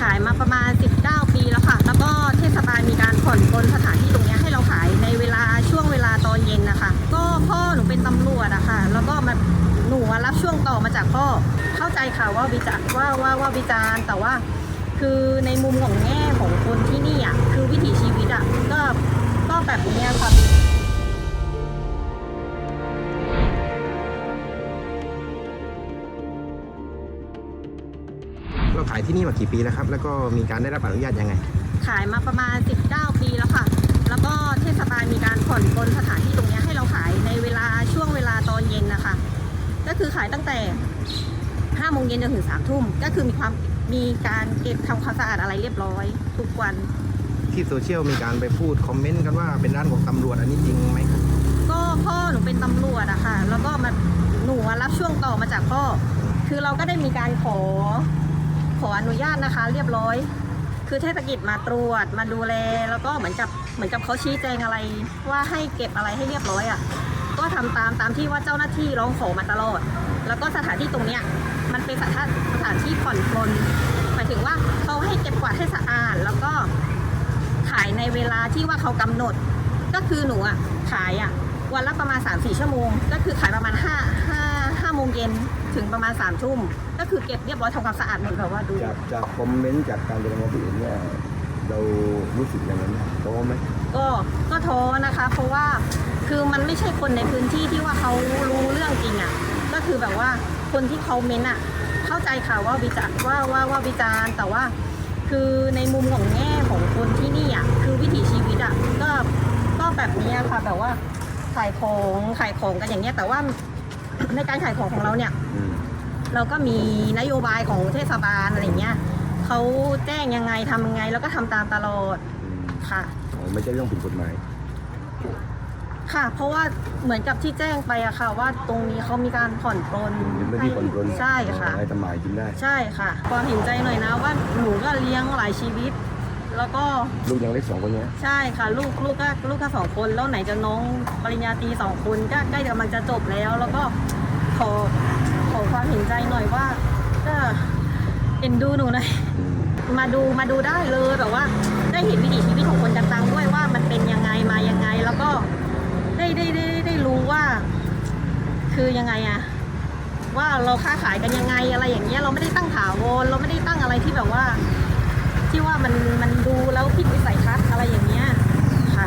ขายมาประมาณ 19 ปีแล้วค่ะ แล้วก็เทศบาลมีการผ่อนปลนสถานที่ตรงนี้ให้เราขายในเวลาช่วงเวลาตอนเย็นนะคะ ก็พ่อหนูเป็นตำรวจอะค่ะ แล้วก็มาหนูรับช่วงต่อมาจากพ่อ เข้าใจค่ะว่าวิจารว่าว่าว่าวิจารณ์แต่ว่าคือในมุมของแง่ของ เราขายที่นี่มากี่ปีแล้วครับ แล้วก็มีการได้รับอนุญาตยังไง ขายมาประมาณ 19 ปีแล้วค่ะ แล้วก็เทศบาลมีการผ่อนปลนสถานที่ตรงเนี้ยให้เราขายในเวลาช่วงเวลาตอนเย็นนะคะ ก็คือขายตั้งแต่5โมงเย็นจนถึง3ทุ่ม ก็คือมีความมีการเก็บทำความสะอาดอะไรเรียบร้อย ทุกวัน ที่โซเชียลมีการไปพูดคอมเมนต์กันว่าเป็นร้านของตำรวจอันนี้จริงไหมครับก็พ่อหนูเป็นตำรวจอะค่ะ แล้วก็มาหนูอะรับช่วงต่อมาจากพ่อ คือเราก็ได้มีการขอ ขออนุญาตนะคะ เรียบร้อย คือเทศกิจมาตรวจมาดูแลแล้วก็เหมือนกับเหมือนกับเขาชี้แจงอะไร ว่าให้เก็บอะไรให้เรียบร้อยอะก็ทำตามตามที่ว่าเจ้าหน้าที่ร้องขอมาตลอด แล้วก็สถานที่ตรงเนี้ยมันเป็นสถานสถานที่ผ่อนปลนหมายถึงว่าเขาให้เก็บกวาดให้สะอาด แล้วก็ขายในเวลาที่ว่าเขากำหนด ก็คือหนูอะขายอะวันละประมาณ3-4ชั่วโมง ก็คือขายประมาณ5 5 5โมงเย็นถึงประมาณ3ทุ่มก็คือเก็บเรียบร้อยทำความสะอาดหมดแบบว่าดู จากจากคอมเมนต์จากการเป็นมติเนี่ยเรารู้สึกยังไงบ้างท้อไหมก็ก็ท้อนะคะ เพราะว่าคือมันไม่ใช่คนในพื้นที่ที่ว่าเขารู้เรื่องจริงอะก็คือแบบว่าคนที่เขาเมนอะเข้าใจค่ะว่าวิจารว่าว่าว่าวิจารณ์แต่ว่า คือในมุมของแง่ของคนที่นี่อะคือวิถีชีวิตอะก็ก็แบบเนี้ยค่ะแบบว่าขายของขายของกันอย่างเงี้ยแต่ว่า ในการขายของของเราเนี่ย อืมเราก็มีนโยบายของเทศบาลอะไรเงี้ยเขาแจ้งยังไงทำยังไงแล้วก็ทำตามตลอดอืมค่ะ อ๋อไม่ใช่เรื่องผิดกฎหมายค่ะ เพราะว่าเหมือนกับที่แจ้งไปอะค่ะ ว่าตรงนี้เขามีการผ่อนปลนเป็นพื้นที่ผ่อนปรนใช่ค่ะ ให้ทำหมายกินได้ ใช่ค่ะ ความเห็นใจหน่อยนะว่าหนูก็เลี้ยงหลายชีวิต แล้วก็ลูกยังเล็กสองคนเนี้ยใช่ค่ะ ลูกลูกก็ลูกก็สองคนแล้วไหนจะน้องปริญญาตรีสองคนก็ใกล้กำลังจะจบแล้ว แล้วก็ขอขอความเห็นใจหน่อยว่าก็เอ็นดูหนูหน่อยอืมมาดูมาดูได้เลยแบบว่า ได้เห็นวิถีชีวิตของคนต่างๆด้วยว่ามันเป็นยังไงมายังไงแล้วก็ได้ได้ได้ได้รู้ว่า คือยังไงอะว่าเราค้าขายกันยังไงอะไรอย่างเงี้ยเราไม่ได้ตั้งถาวรเราไม่ได้ตั้งอะไรที่แบบว่า ที่ว่ามันมันดูแล้วผิดวิสัยทัศน์อะไรอย่างเงี้ยค่ะ